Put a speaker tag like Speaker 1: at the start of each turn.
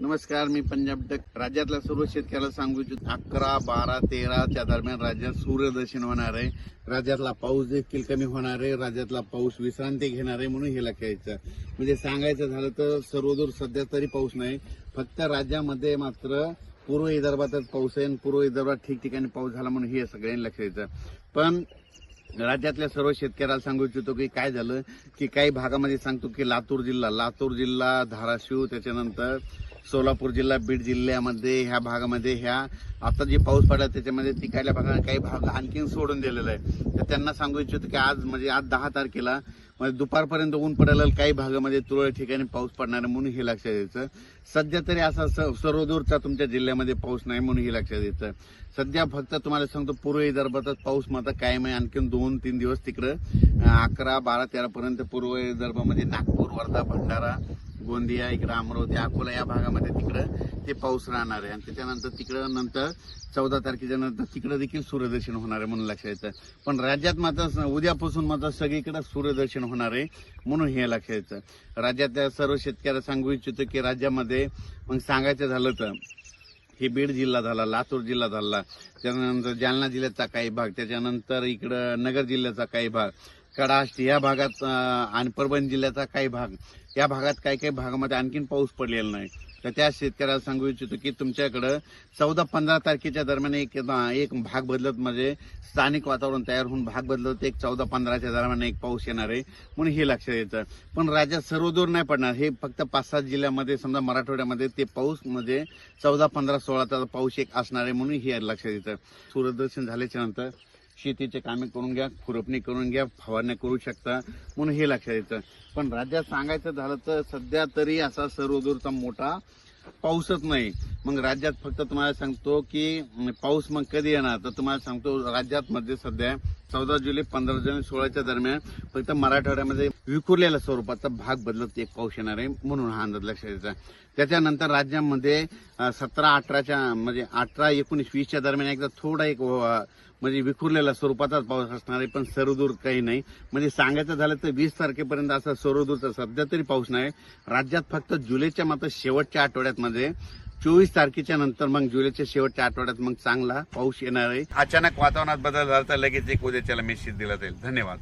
Speaker 1: नमस्कार मी पंजाब डक. राज्यातल्या सर्व शेतकऱ्याला सांगू इच्छितो अकरा बारा तेराच्या दरम्यान राज्यात सूर्यदर्शन होणार आहे. राज्यातला पाऊस देखील कमी होणार आहे. राज्यातला पाऊस विश्रांती घेणार आहे म्हणून हे लक्षायचं म्हणजे सांगायचं झालं तर सर्वदूर सध्या तरी पाऊस नाही. फक्त राज्यामध्ये मात्र पूर्व विदर्भातच पाऊस आहे आणि पूर्व विदर्भात ठिकठिकाणी पाऊस झाला म्हणून हे सगळ्यांनी लक्ष द्यायचं पण राज्यातल्या सर्व शेतकऱ्याला सांगू इच्छितो की काय झालं की काही भागामध्ये सांगतो की लातूर जिल्हा. लातूर जिल्हा धाराशिव त्याच्यानंतर सोलापूर जिल्हा बीड जिल्ह्यामध्ये ह्या भागामध्ये ह्या आता जे पाऊस पडला त्याच्यामध्ये तिकडल्या भागात काही भाग आणखीन सोडून दिलेला आहे तर त्यांना सांगू इच्छितो की आज म्हणजे आज दहा तारखेला म्हणजे दुपारपर्यंत ऊन पडायला काही भागामध्ये तुरळक ठिकाणी पाऊस पडणार आहे म्हणून हे लक्षात द्यायचं सध्या तरी असा स- सर्वदूरचा तुमच्या जिल्ह्यामध्ये पाऊस नाही म्हणून हे लक्षात द्यायचं सध्या फक्त तुम्हाला सांगतो पूर्व विदर्भातच पाऊस मात्र कायम आहे. आणखीन दोन तीन दिवस तिकडं अकरा बारा तेरापर्यंत पूर्व विदर्भामध्ये नागपूर वर्धा भंडारा गोंदिया इकडं अमरावती अकोला या भागामध्ये तिकडं ते पाऊस राहणार आहे. आणि त्याच्यानंतर तिकडं नंतर चौदा तारखेच्या नंतर तिकडं देखील सूर्यदर्शन होणार आहे म्हणून लक्षात येतं. पण राज्यात मात्र उद्यापासून मात्र सगळीकडे सूर्यदर्शन होणार आहे म्हणून हे लक्षात येतं. राज्यातल्या सर्व शेतकऱ्याला सांगू इच्छितो की राज्यामध्ये मग सांगायचं झालं तर हे बीड जिल्हा झाला लातूर जिल्हा झाला त्यानंतर जालना जिल्ह्याचा काही भाग त्याच्यानंतर इकडं नगर जिल्ह्याचा काही भाग कडाष्ट या भागात आणि परभणी जिल्ह्याचा काही भाग. या भागात काही काही भागामध्ये आणखीन पाऊस पडलेला नाही. तर त्या शेतकऱ्याला सांगू इच्छितो की तुमच्याकडं चौदा पंधरा तारखेच्या दरम्यान एक एक भाग बदलत म्हणजे स्थानिक वातावरण तयार होऊन भाग बदलत एक चौदा पंधराच्या दरम्यान एक पाऊस येणार आहे म्हणून हे लक्षात येतं. पण राज्यात सर्वदूर नाही पडणार. हे फक्त पाच सात जिल्ह्यामध्ये समजा मराठवाड्यामध्ये ते पाऊस म्हणजे चौदा पंधरा सोळाचा पाऊस एक असणार आहे म्हणून हे लक्षात येतं. सूर्यदर्शन झाल्याच्यानंतर शेतीचे कामे करून घ्या खुरपणी करून घ्या फवारण्या करू शकता म्हणून हे लक्षात येतं. पण राज्यात सांगायचं झालं तर सध्या तरी असा सर्वदूरचा मोठा पाऊसच नाही. मग राज्यात फक्त तुम्हाला सांगतो की पाऊस मग कधी येणार? तर तुम्हाला सांगतो राज्यात मध्ये सध्या चौदा जुलै पंधरा जुलै सोळाच्या दरम्यान फक्त मराठवाड्यामध्ये विखुरलेल्या स्वरूपाचा भाग बदलत एक पाऊस येणार आहे म्हणून हा अंदाज लक्षात यायचा त्याच्यानंतर राज्यामध्ये सतरा अठराच्या म्हणजे अठरा एकोणीस वीसच्या दरम्यान एकदा थोडा एक म्हणजे विखुरलेला स्वरूपाचाच पाऊस असणार आहे पण सर्वदूर काही नाही. म्हणजे सांगायचं झालं तर वीस तारखेपर्यंत असा सर्वदूरचा सध्या तरी पाऊस नाही. राज्यात फक्त जुलैच्या मात्र शेवटच्या आठवड्यात मध्ये चोवीस तारखेच्या नंतर मग जुलैच्या शेवटच्या आठवड्यात मग चांगला पाऊस येणार आहे. अचानक वातावरणात बदल झाला तर लगेच एक उद्याच्याला मेसेज दिला जाईल. धन्यवाद.